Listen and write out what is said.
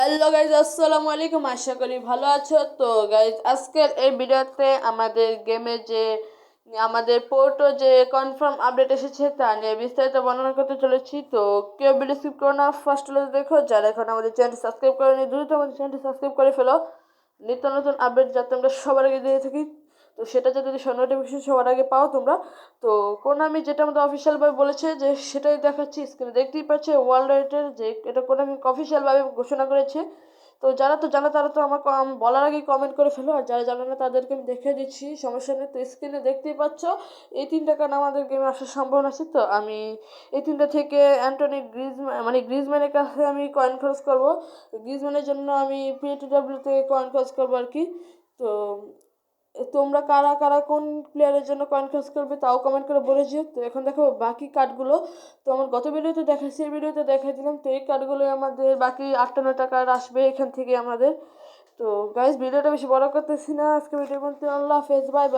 Hello guys আসসালামু আলাইকুম। আশা করি ভালো আছো। তো গাইজ আজকের এই ভিডিওতে আমাদের গেমে যে, আমাদের পোর্টো যে কনফার্ম আপডেট এসেছে তা নিয়ে বিস্তারিত বর্ণনা করতে চলেছি। তো, কেউ ভিডিও স্কিপ করো না। ফার্স্ট হলে দেখো, যারা এখন আমাদের চ্যানেলটি সাবস্ক্রাইব করেনি, দ্রুত আমাদের চ্যানেলটি সাবস্ক্রাইব করে ফেলো। নিত্য নতুন আপডেট যাতে আমরা সবার আগে দিয়ে থাকি। তো সেটা যদি নোটিফিকেশন সবার আগে পাও তোমরা, তো কোনামি যেটা আমাদের অফিসিয়ালভাবে বলেছে যে সেটাই দেখাচ্ছি স্ক্রিনে দেখতেই পাচ্ছে ওয়ার্ল্ড রাইটের যে এটা কোন কোনামি অফিসিয়ালভাবে ঘোষণা করেছে। তো যারা তো জানো তারা তো আমার বলার আগেই কমেন্ট করে ফেলো। আর যারা জানো না তাদেরকে আমি দেখে দিচ্ছি, সমস্যা নেই। তো স্ক্রিনে দেখতেই পাচ্ছ, এই তিনটা কারণ আমাদের গেমে আসার সম্ভাবনা আছে। তো আমি এই তিনটা থেকে অ্যান্টনি গ্রিজম্যান মানে গ্রিজম্যানের কাছে আমি কয়েন খরচ করব। গ্রিজম্যানের জন্য আমি পিএটিডাব্লিউ থেকে কয়েন খরচ করব আর কি। তো তোমরা কারা কারা কোন প্লেয়ারের জন্য কয়েন খরচ করবে তাও কমেন্ট করে বলে দিও তো এখন দেখো বাকি কার্ডগুলো তো আমার গত ভিডিওতে দেখাইছি এই ভিডিওতে দেখাই দিলাম। তো এই কার্ডগুলো আমাদের বাকি আটটা নটা কার্ড আসবে এখান থেকে আমাদের। তো গাইজ ভিডিওটা বেশি বড় করতেছি না। আজকে ভিডিও বলতে আল্লাহ হাফেজ বাই